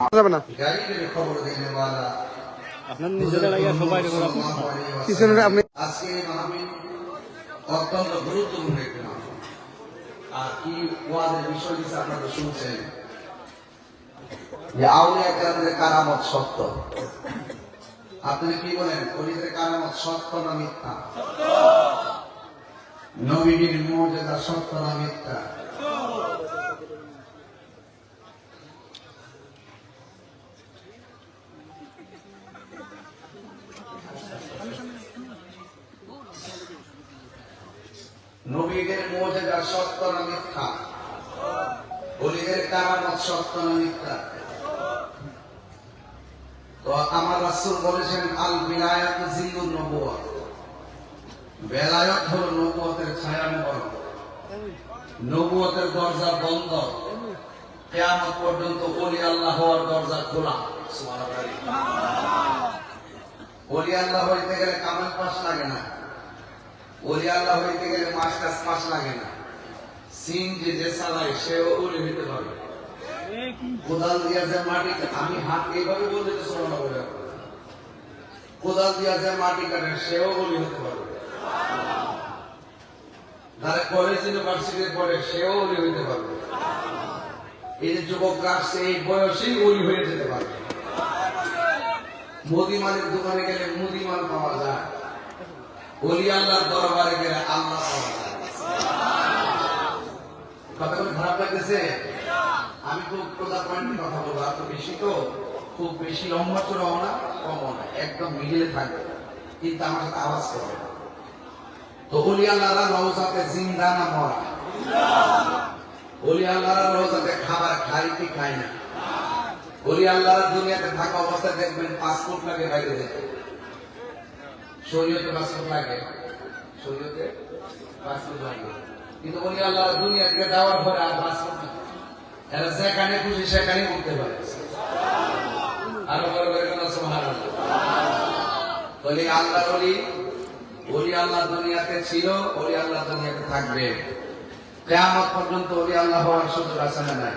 যাবে না। গারিবের খবর দেনেওয়ালা আপনার নিজেরা লাগিয়ে সবাই আপনি পিছনে আপনি আজকে অত্যন্ত গুরুত্বপূর্ণ একটি আর কি ওয়াদের বিষয় হিসেবে আপনারা শুনছেন। যে আউলিয়া কেরামদের কারামত সত্য। আপনি কি বলেন কারামত সত্য না মিথ্যা? নবীর মর্যাদা সত্য না মিথ্যা? নবীদের মর্যাদা সত্য না মিথ্যা? অলিদের কারামত সত্য না মিথ্যা? তো আমার রাসূল বলেছেন, আল বিলায়াত জিল্লুন নবুয়ত বেলায়ত হলো নবুয়তের ছায়ামূলক নবুয়তের দরজা বন্ধ। কিয়ামত পর্যন্ত ওলি আল্লাহ হওয়ার দরজা খোলা। সুবহানাল্লাহ। ওলি আল্লাহ হইতে গেলে কামাল পাস লাগে না। ওলি হইতে গেলে মাস্টার্স পাস লাগে না। যে যে সেও ওলি হইতে পারবে কোদাল দিয়া যে মাটি আমি হাত এইভাবে বলতে তো শোনা কোদাল দিয়া যে মাটি কাটে, সেও পারবে যারা কলেজ সেও হইতে এই যে যুবকরা আসছে, এই বয়সেই হয়ে যেতে পারবে মুদিমানের দোকানে গেলে মুদিমাল পাওয়া যায়। আল্লাহর দরবারে গেলে আল্লাহ খারাপ লাগতেছে? আমি প্রধান পয়েন্টে কথা বলব এত বেশি তো, খুব বেশি লম্বা না, কমও না, একদম মিডিলে থাকবে। কিন্তু আমার সাথে আওয়াজ করবে। তো ওলি আল্লাহরা জিন্দা না মরা? খাবার খাই কি খাই না? আল্লাহরা দুনিয়াতে থাকা অবস্থায় দেখবেন পাসপোর্ট লাগে বাইরে যেতে শরীয়তে পাসপোর্ট লাগে। শরীয়তে পাসপোর্ট লাগে। কিন্তু ওলি আল্লাহ দুনিয়া থেকে যাওয়ার পরে আর না। এরা যেখানে খুশি সেখানে উঠতে পারে। আরও বড় করে কেন সুবহানাল্লাহ। বলি আল্লাহ বলি ওলি আল্লাহ দুনিয়াতে ছিল, ওলি আল্লাহ দুনিয়াতে থাকবে। কেয়ামত পর্যন্ত ওলি আল্লাহ হওয়ার সুযোগ আছে না নাই?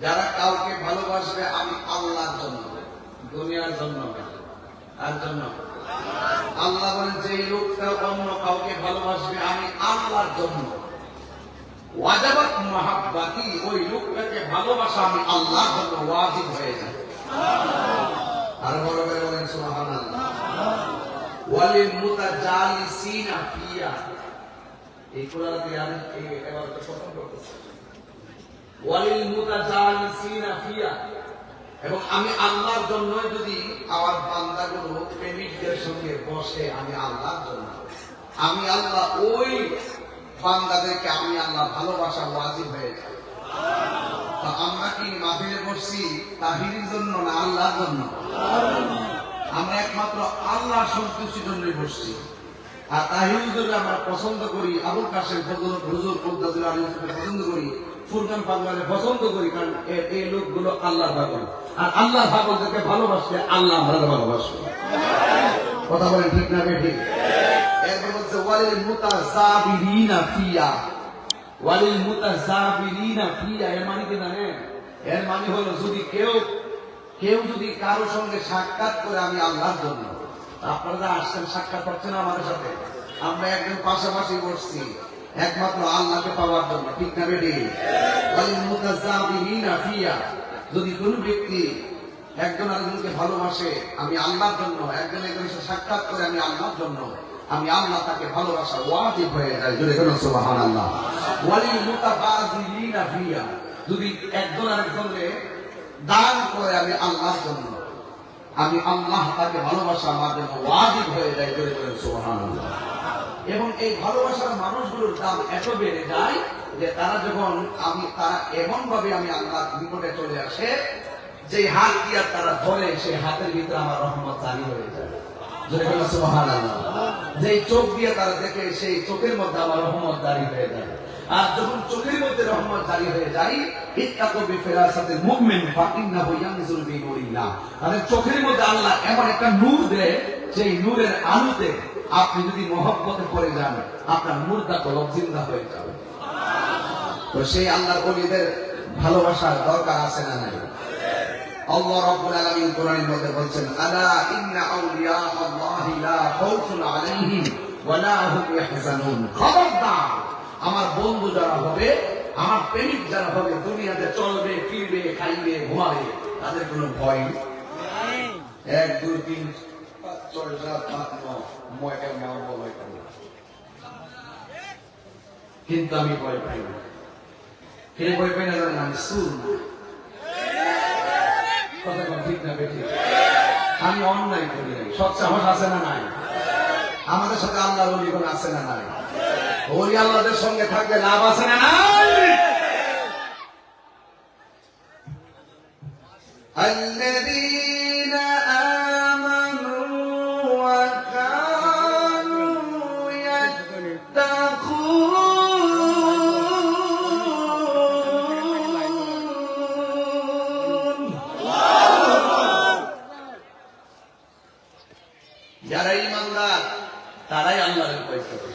যারা কাউকে ভালোবাসবে, আমি আল্লাহর জন্য। দুনিয়ার জন্য তার জন্য? আল্লাহ বলেন যে লোকটা অন্য কাউকে ভালোবাসবে, আমি আল্লাহর জন্য। ওয়াজাবাত মাহাব্বাতি, ওই লোকটাকে ভালোবাসা আমি আল্লাহর জন্য ওয়াজিব হয়ে যায়। আর বড় করে বলেন, সুবহানাল্লাহ। ওয়ালিল মুতাজালিসিনা ফিয়া। এই কোরআনকে আমি এবার প্রথম করতেছি। এবং আমি আল্লাহর জন্য যদি আমার বান্দাগুলো প্রেমিকদের সঙ্গে বসে আমি আল্লাহর জন্য আমি আল্লাহ ওই বান্দাদেরকে আমি আল্লাহ ভালোবাসা ওয়াজিব হয়ে তা আমরা কি মাহফিলে বসছি তাহিরির জন্য না আল্লাহর জন্য? আমরা একমাত্র আল্লাহ সন্তুষ্টির জন্যই বসছি। আর তাহির আমরা পছন্দ করি, আবুল কাশেম ফজল ফজল আলী পছন্দ করি। ফুরকান পাগলাকে পছন্দ করি, কারণ এই লোকগুলো আল্লাহ পাগল। আর আল্লাহ পাগলদেরকে ভালোবাসলে আল্লাহ আমরা ভালোবাসবো কথা বলেন ঠিক না ঠিক এরপর বলছে, ওয়ালিল ফিয়া। ওয়ালিল ফিয়া, এর মানে কি জানেন? এর মানে হলো, যদি কেউ কেউ যদি কারও সঙ্গে সাক্ষাৎ করে আমি আল্লাহর জন্য আপনারা আসছেন সাক্ষাৎ করছেন আমাদের সাথে। আমরা একদম পাশাপাশি বসছি। একমাত্র আল্লাহকে পাওয়ার জন্য, ঠিক না ওয়ালিল যদি কোন ব্যক্তি একজন আরেকজনকে ভালোবাসে, আমি আল্লাহর জন্য, একজন একজনের সাথে সাক্ষাৎ করে আমি আল্লাহর জন্য, আমি আল্লাহ তাকে ভালোবাসা ওয়াজিব হয়ে যায়। জোরে কেন সুবহানাল্লাহ। ওয়ালিল মুতাবাযিলিনা ফিয়া। যদি একজন আরেকজনকে দান করে আমি আল্লাহর জন্য, আমি আল্লাহ তাকে ভালোবাসা আমার জন্য ওয়াজিব হয়ে যায়। জোরে জোরে সুবহানাল্লাহ। এবং এই ভালোবাসার মানুষগুলোর দাম এত বেড়ে যায় যে তারা যখন আমি, তারা এমন ভাবে আমি আল্লাহ নিকটে চলে আসে যে হাত দিয়া তারা ধরে, সেই হাতের ভিতরে আমার রহমত জারি হয়ে যায়। যে চোখ দিয়ে তারা দেখে, সেই চোখের মধ্যে আমার রহমত জারি হয়ে যায়। আর যখন চোখের মধ্যে রহমত জারি হয়ে যায় ইত্তাকু বিফিরাসাতে মুমিন ফাকিন্নাহু ইয়ানজুরু বিনুরিল্লাহ মানে চোখের মধ্যে আল্লাহ এমন একটা নূর দেয় সেই নূরের আলোতে আপনি যদি মহব্বতে পড়ে যান, আপনার মুর্দা কলব জিন্দা হয়ে যাবে। তো সেই আল্লাহর ওলিদের ভালোবাসার দরকার আছে না নাই? আলামিন কোরআনের মধ্যে বলছেন, আলা ইন্না আউলিয়া আল্লাহি লা খাউফুন আলাইহিম হুম খবরদার, আমার বন্ধু যারা হবে, আমার প্রেমিক যারা হবে, দুনিয়াতে চলবে, ফিরবে, খাইবে, ঘুমাবে, তাদের কোনো ভয় নেই। এক, দুই, তিন পাঁচ ছয় সাত আট নয় ময়টা নাম বলে কিন্তু আমি ভয় পাই না কে ভয় পাই না জানেন আমি সুর না কথা কথা ঠিক না বেঠিক আমি অন্যায় করি নাই সৎ সাহস আছে না নাই আমাদের সাথে আল্লাহ বলি কোন আছে না নাই ওলি আল্লাহদের সঙ্গে থাকলে লাভ আছে না নাই الذين আল্লাহর ভয় করে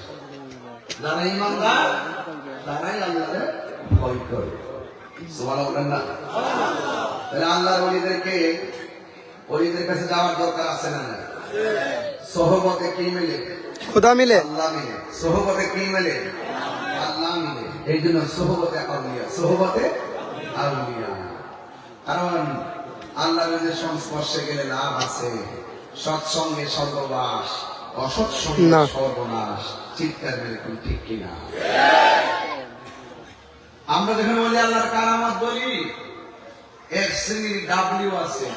যারা ইমানদার তারাই আল্লাহর ভয় করে না? তাহলে আল্লাহর ওলিদেরকে ওলিদের কাছে যাওয়ার দরকার আছে না না সহবতে কি মিলে? খুদা মিলে। আল্লাহ মিলে। সহবতে কি মিলে? আল্লাহ মিলে। এই জন্য সহবতে আউলিয়া সহবতে আউলিয়া কারণ আল্লাহ সংস্পর্শে গেলে লাভ আছে। সৎসঙ্গে সর্ববাস অসৎসঙ্গে না। সর্বনাশ চিৎকার মেরে ঠিক কিনা? আমরা যখন বলি আল্লাহর কারামাত বলি এক শ্রেণির ডাব্লিউ আছে।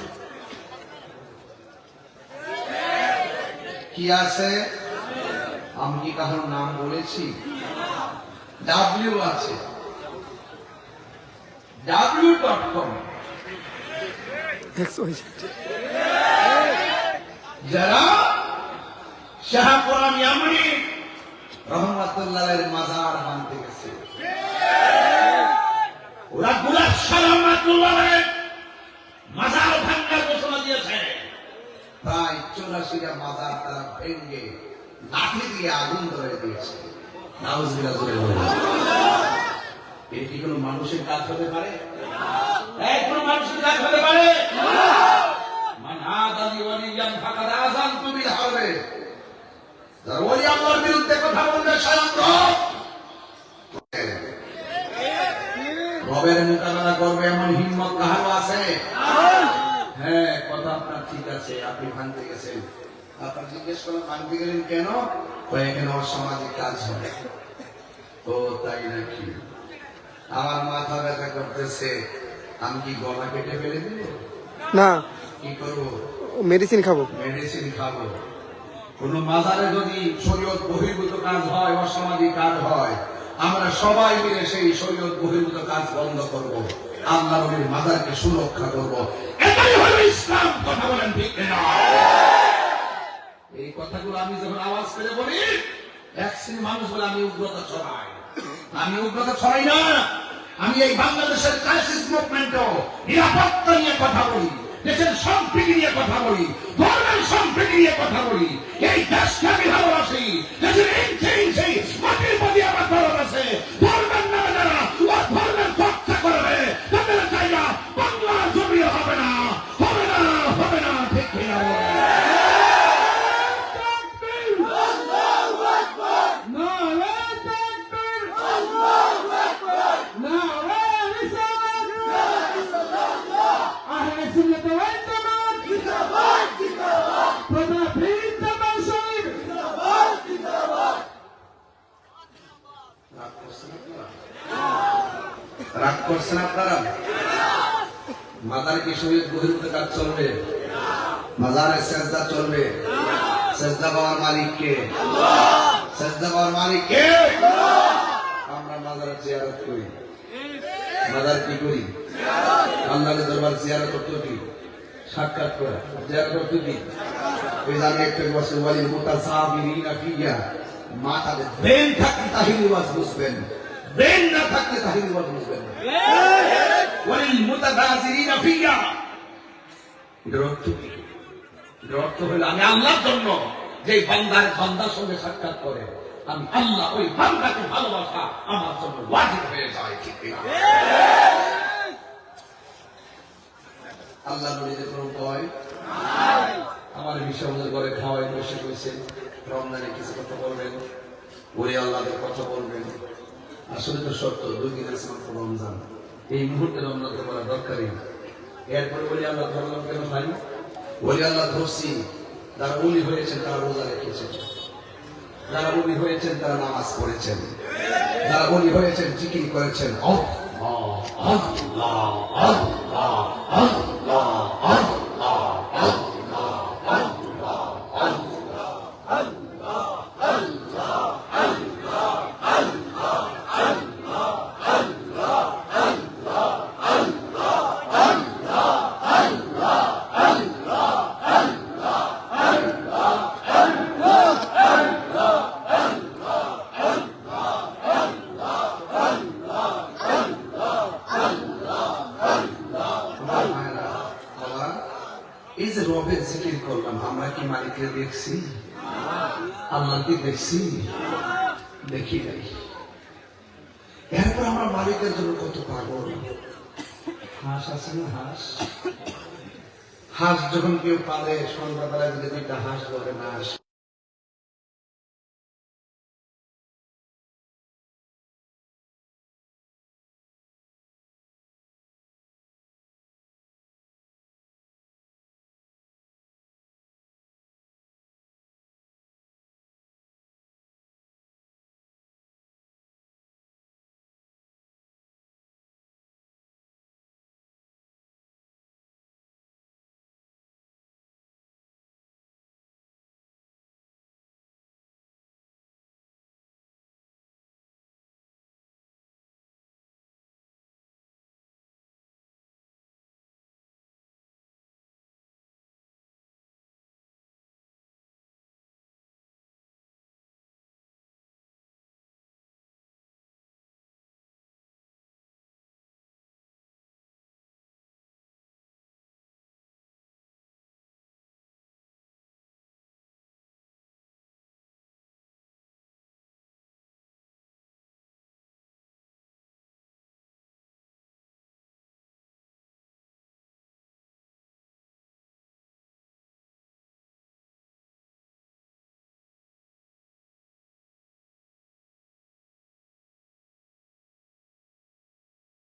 কি আছে? আমি কি কারোর নাম বলেছি? ডাব্লিউ আছে। ডাব্লিউ ডট কম যারা শাহপুরান ইয়ামনি। রহমাতুল্লাহের মাজার বানতে গেছে। ওরা গুলাব সালাম রহমাতুল্লাহের মাজার ভাঙ্গার ঘোষণা দিয়েছে। প্রায় চৌরাশিটা মাজার তারা ভেঙ্গে লাঠি দিয়ে আগুন ধরে দিয়েছে। নাউজুবিল্লাহ জোরে বলুন। এ কি কোনো মানুষের কাজ হতে পারে? এই মানুষের কাজ হতে পারে? মান আদালি ওয়ালিয়ান ফাকাদ আযানতু বিল হারবে। যারা আল্লাহর বিরুদ্ধে কথা বলবে স্বয়ং রবের মোকাবেলা করবে এমন হিম্মত কাহারও আছে? হ্যাঁ কথা আপনার ঠিক আছে আপনি ভাঙতে গেছেন। আপনার জিজ্ঞেস করলাম ভাঙতে গেলেন কেন? এখানে অসামাজিক কাজ হবে। ও তাই নাকি? আমার মাথা ব্যথা করতেছে। আমি কি গলা কেটে ফেলে দিব? না। কি করব? মেডিসিন খাব। মেডিসিন খাব। কোন মাজারে যদি শরীয়ত বহির্ভূত কাজ হয় অসামাজিক কাজ হয়, আমরা সবাই মিলে সেই শরীয়ত বহির্ভূত কাজ বন্ধ করব। আল্লাহ নবীর মাজারকে সুরক্ষা করব। এটাই হলো ইসলাম, কথা বলেন ঠিক না এই কথাগুলো আমি যখন আওয়াজ করে বলি, এক শ্রেণি মানুষ বলে, আমি উগ্রতা ছড়াই। আমি উগ্রতা ছড়াই না। আমি এই বাংলাদেশের ক্রাইসিস মুভমেন্টও নিরাপত্তা নিয়ে কথা বলি, দেশের সম্প্রীতি নিয়ে কথা বলি, ধর্মের সম্প্রীতি নিয়ে কথা বলি এই দেশকে আমি ভালোবাসি দেশের ইঞ্চে ইঞ্চে মাটির প্রতি আমার দরদ আছে ধর্মের নামে যারা ও ধর্মের চর্চা করবে তাদের জায়গা বাংলার জমি হবে না হবে না হবে না ঠিক কিনা বলেন? রাগ করছেন আপনারা? রাগ করছেন আপনারা শহীদ বহির্ভূত কাজ চলবে? মাজারে সেজদা চলবে। সেজদা পাওয়ার মালিক কে? সেজদা পাওয়ার মালিক কে? আমরা মাজারে জিয়ারত করি। মাজার কি করি? আল্লাহর দরবার জিয়ারত করতে কি সাক্ষাৎ করা। জিয়ারত করতে কি যে আমি একটা বসে বলি, মুতাসাবিরিনা ফিয়া। মাথাতে ব্রেন থাকলে তাহির ওয়াজ বুঝবেন। ব্রেন না থাকলে ওয়াজ বুঝবেন। ওয়ালিল ফিয়া অর্থ অর্থ হলো আমি আল্লাহর জন্য যে বান্দার বান্দার সঙ্গে সাক্ষাৎ করে, আমি আল্লাহ ওই বান্দাকে ভালোবাসা আমার জন্য ওয়াজিব হয়ে যায়, ঠিক? আল্লাহ আমার ঘরে খাওয়াই বসে বসে রমজানে কিছু কথা বলবেন, ওরে আল্লাহদের কথা বলবেন। আসলে তো সত্য দুই দিন আছে রমজান। এই মুহূর্তে রমজানকে বলা দরকারই। এরপরে বলি আল্লাহ ধরলাম কেন ভাই বলি, আল্লাহ ধরছি। যারা উনি হয়েছেন, তারা রোজা রেখেছেন। যারা উনি হয়েছেন, তারা নামাজ পড়েছেন। যারা উনি হয়েছেন, জিকির করেছেন। আল্লাহ আল্লাহ আল্লাহ আল্লাহ আল্লাহ আল্লাহ আমার মায়েরা, বাবা, এই যে রবের জিকির করলাম আমরা কি মালিককে দেখছি আল্লাহকে দেখছি, দেখি নাই। এরপর আমরা মালিকের জন্য কত পাগল হাঁস আছে না হাঁস? হাঁস যখন কেউ পালে, সন্ধ্যাবেলায় যদি দুইটা হাঁস বলে না